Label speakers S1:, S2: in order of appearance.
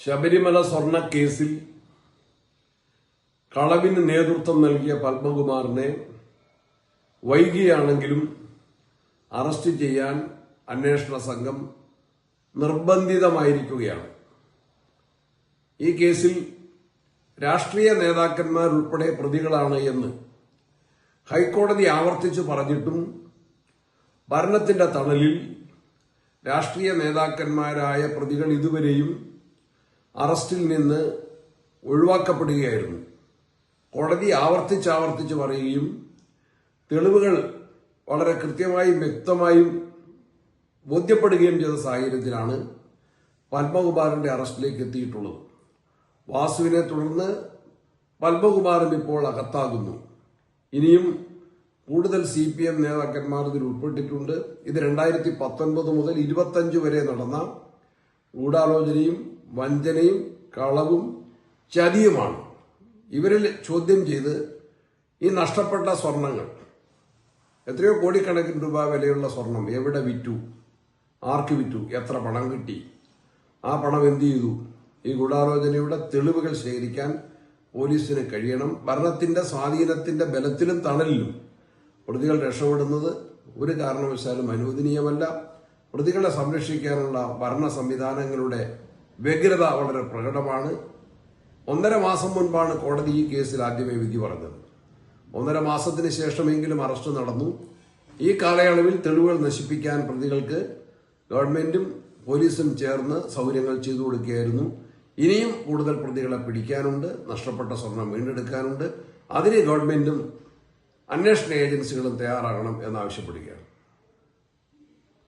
S1: ശബരിമല സ്വർണ കേസിൽ കളവിന് നേതൃത്വം നൽകിയ പത്മകുമാറിനെ വൈകിയാണെങ്കിലും അറസ്റ്റ് ചെയ്യാൻ അന്വേഷണ സംഘം നിർബന്ധിതമായിരിക്കുകയാണ്. ഈ കേസിൽ രാഷ്ട്രീയ നേതാക്കന്മാരുൾപ്പെടെ പ്രതികളാണ് എന്ന് ഹൈക്കോടതി ആവർത്തിച്ചു പറഞ്ഞിട്ടും ഭരണത്തിന്റെ തണലിൽ രാഷ്ട്രീയ നേതാക്കന്മാരായ പ്രതികൾ ഇതുവരെയും അറസ്റ്റിൽ നിന്ന് ഒഴിവാക്കപ്പെടുകയായിരുന്നു. കോടതി ആവർത്തിച്ചാവർത്തിച്ച് പറയുകയും തെളിവുകൾ വളരെ കൃത്യമായും വ്യക്തമായും ബോധ്യപ്പെടുകയും ചെയ്ത സാഹചര്യത്തിലാണ് പത്മകുമാറിന്റെ അറസ്റ്റിലേക്ക് എത്തിയിട്ടുള്ളത്. വാസുവിനെ തുടർന്ന് പത്മകുമാറും ഇപ്പോൾ അകത്താകുന്നു. ഇനിയും കൂടുതൽ സി പി എം നേതാക്കന്മാർ ഇതിൽ ഉൾപ്പെട്ടിട്ടുണ്ട്. ഇത് രണ്ടായിരത്തി പത്തൊൻപത് മുതൽ ഇരുപത്തഞ്ച് വരെ നടന്ന ഗൂഢാലോചനയും വഞ്ചനയും കളവും ചതിയുമാണ്. ഇവരിൽ ചോദ്യം ചെയ്ത് ഈ നഷ്ടപ്പെട്ട സ്വർണങ്ങൾ എത്രയോ കോടിക്കണക്കിന് രൂപ വിലയുള്ള സ്വർണം എവിടെ വിറ്റു? ആർക്ക് വിറ്റു? എത്ര പണം കിട്ടി? ആ പണം എന്ത് ചെയ്തു? ഈ ഗൂഢാലോചനയുടെ തെളിവുകൾ ശേഖരിക്കാൻ പോലീസിന് കഴിയണം. ഭരണത്തിന്റെ സ്വാധീനത്തിന്റെ ബലത്തിലും തണലിലും പ്രതികൾ രക്ഷപ്പെടുന്നത് ഒരു കാരണവശാലും അനുവദനീയമല്ല. പ്രതികളെ സംരക്ഷിക്കാനുള്ള ഭരണ സംവിധാനങ്ങളുടെ വ്യഗ്രത വളരെ പ്രകടമാണ്. ഒന്നര മാസം മുൻപാണ് കോടതി ഈ കേസിൽ ആദ്യമേ വിധി പറഞ്ഞത്. ഒന്നര മാസത്തിന് ശേഷമെങ്കിലും അറസ്റ്റ് നടന്നു. ഈ കാലയളവിൽ തെളിവുകൾ നശിപ്പിക്കാൻ പ്രതികൾക്ക് ഗവൺമെന്റും പോലീസും ചേർന്ന് സൗകര്യങ്ങൾ ചെയ്തു കൊടുക്കുകയായിരുന്നു. ഇനിയും കൂടുതൽ പ്രതികളെ പിടിക്കാനുണ്ട്. നഷ്ടപ്പെട്ട സ്വർണം വീണ്ടെടുക്കാനുണ്ട്. അതിന് ഗവൺമെന്റും അന്വേഷണ ഏജൻസികളും തയ്യാറാകണം എന്നാവശ്യപ്പെടുകയാണ്.